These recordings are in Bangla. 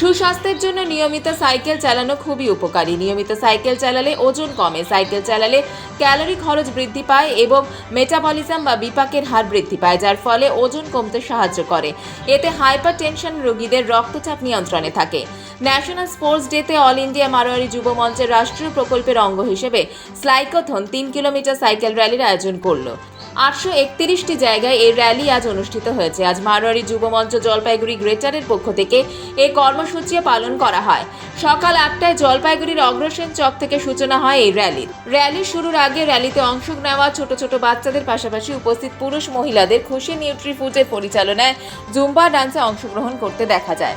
সুস্বাস্থ্যের জন্য নিয়মিত সাইকেল চালানো খুবই উপকারী। নিয়মিত সাইকেল চালালে ওজন কমে, সাইকেল চালালে ক্যালোরি খরচ বৃদ্ধি পায় এবং মেটাবলিজম বা বিপাকের হার বৃদ্ধি পায়, যার ফলে ওজন কমতে সাহায্য করে। এতে হাইপার টেনশন রোগীদের রক্তচাপ নিয়ন্ত্রণে থাকে। ন্যাশনাল স্পোর্টস ডেতে অল ইন্ডিয়া মারোয়ারি যুব মঞ্চের রাষ্ট্রীয় প্রকল্পের অঙ্গ হিসেবে স্লাইকোথন তিন কিলোমিটার সাইকেল র্যালির আয়োজন করল। আটশো একত্রিশটি জায়গায় এই র্যালি আজ অনুষ্ঠিত হয়েছে। আজ মারোয়ারি যুব মঞ্চ জলপাইগুড়ি গ্রেটারের পক্ষ থেকে এই কর্মসূচি পালন করা হয়। সকাল আটটায় জলপাইগুড়ির অগ্রসেন চক থেকে সূচনা হয় এই র্যালির র্যালি শুরুর আগে র্যালিতে অংশ নেওয়া ছোট ছোট বাচ্চাদের পাশাপাশি উপস্থিত পুরুষ মহিলাদের খুশি নিউট্রি ফুডের পরিচালনায় জুম্বা ডান্সে অংশগ্রহণ করতে দেখা যায়।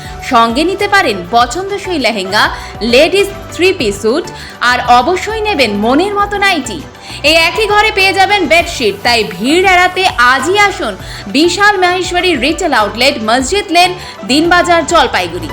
সঙ্গে নিতে পারেন পছন্দসই lehenga, ladies three piece suit আর অবশ্যই নেবেন মনের মতো নাইটি। এই একই ঘরে পেয়ে যাবেন বেডশিট তাই ভিড় এড়াতে আজই আসুন বিশাল মাহেশ্বরী রিটেল আউটলেট মসজিদ লেন দিনবাজার জলপাইগুড়ি।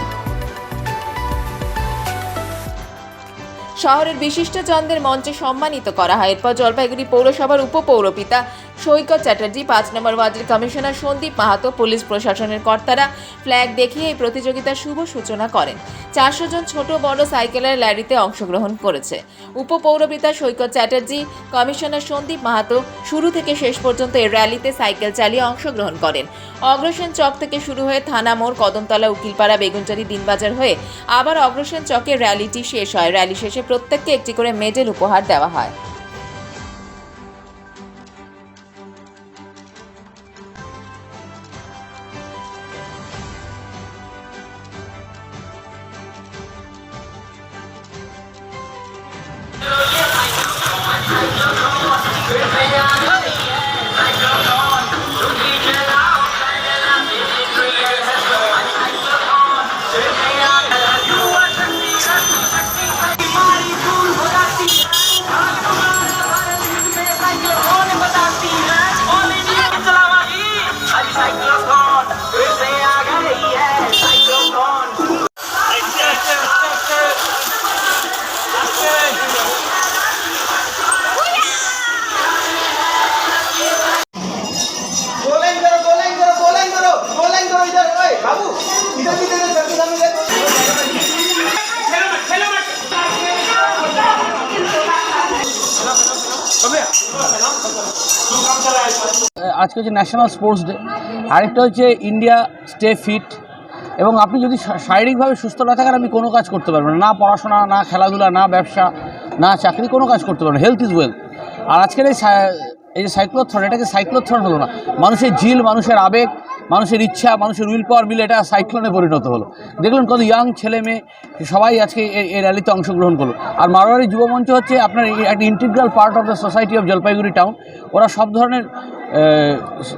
শহরের বিশিষ্টজনদের মঞ্চে সম্মানিত করা হয়। এরপর জলপাইগুড়ি পৌরসভার উপপৌরপিতা সৈকত চ্যাটার্জি, পাঁচ নম্বর ওয়ার্ডের কমিশনার সন্দীপ মাহাতো, পুলিশ প্রশাসনের কর্তারা ফ্ল্যাগ দেখিয়ে এই প্রতিযোগিতার শুভ সূচনা করেন। চারশো জন ছোট বড় সাইকেলের র্যালিতে অংশগ্রহণ করেছে। উপপৌরপিতা সৈকত চ্যাটার্জি, কমিশনার সন্দীপ মাহাতো শুরু থেকে শেষ পর্যন্ত এই র্যালিতে সাইকেল চালিয়ে অংশগ্রহণ করেন। অগ্রসেন চক থেকে শুরু হয়ে থানা মোড়, কদমতলা, উকিলপাড়া, বেগুনচারি, দিনবাজার হয়ে আবার অগ্রসেন চকে র্যালিটি শেষ হয়। র্যালি শেষে প্রত্যেককে একটি করে মেডেল উপহার দেওয়া হয়। আজকে হচ্ছে ন্যাশনাল স্পোর্টস ডে আরেকটা হচ্ছে ইন্ডিয়া স্টে ফিট এবং আপনি যদি শারীরিকভাবে সুস্থ না থাকেন আমি কোনো কাজ করতে পারবেন না। পড়াশোনা, না খেলাধুলা, না ব্যবসা, না চাকরি, কোনো কাজ করতে পারবেন হেলথ ইজ ওয়েলথ আর আজকের এই এই যে সাইক্লোথ্রন এটাকে সাইক্লোথ্রন হলো না। মানুষের জিল মানুষের আবেগ মানুষের ইচ্ছা, মানুষের উইল পাওয়ার মিলে এটা সাইক্লোনে পরিণত হলো। দেখলেন কত ইয়াং ছেলে মেয়ে, সবাই আজকে এই- র্যালিতে অংশগ্রহণ করল। আর মারোয়ারি যুব মঞ্চ হচ্ছে আপনার একটা integral part of the society of Jalpaiguri town ওরা সব ধরনের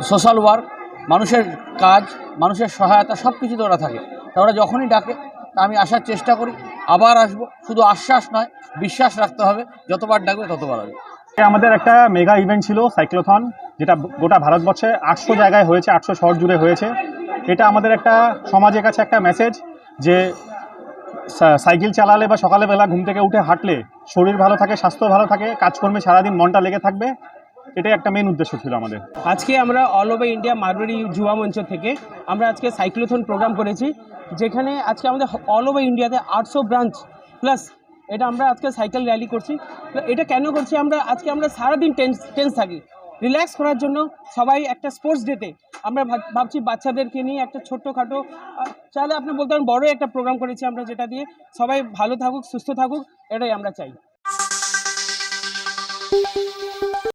সোশ্যাল ওয়ার্ক মানুষের কাজ, মানুষের সহায়তা সব কিছুতে ওরা থাকে। তা ওরা যখনই ডাকে, তা আমি আসার চেষ্টা করি, আবার আসব। শুধু আশ্বাস নয়, বিশ্বাস রাখতে হবে, যতবার ডাকবে ততবার আসবে। এটা আমাদের একটা মেগা ইভেন্ট ছিল সাইক্লোথন যেটা গোটা ভারতবর্ষে আটশো জায়গায় হয়েছে, আটশো শহর জুড়ে হয়েছে। এটা আমাদের একটা, সমাজের কাছে একটা মেসেজ যে সাইকেল চালালে বা সকালবেলা ঘুম থেকে উঠে হাঁটলে শরীর ভালো থাকে, স্বাস্থ্য ভালো থাকে, কাজকর্মে সারাদিন মনটা লেগে থাকবে, এটাই একটা মেন উদ্দেশ্য ছিল আমাদের। আজকে আমরা অল ওভার ইন্ডিয়া মারুয়ারি যুবা মঞ্চ থেকে আমরা আজকে সাইক্লোথন প্রোগ্রাম করেছি, যেখানে আজকে আমাদের অল ওভার ইন্ডিয়াতে আটশো ব্রাঞ্চ প্লাস এটা আমরা আজকে সাইকেল র্যালি করছি। এটা কেন করছি আমরা? আজকে আমরা সারাদিন টেন্স টেন্স থাকি। রিল্যাক্স করার জন্য সবাই একটা স্পোর্টস ডেতে আমরা ভাব- ভাবছি বাচ্চাদেরকে নিয়ে একটা ছোট্টখাটো চাইলে আপনি বলতে পারেন বড় একটা প্রোগ্রাম করেছি আমরা যেটা দিয়ে সবাই ভালো থাকুক, সুস্থ থাকুক, এটাই আমরা চাই।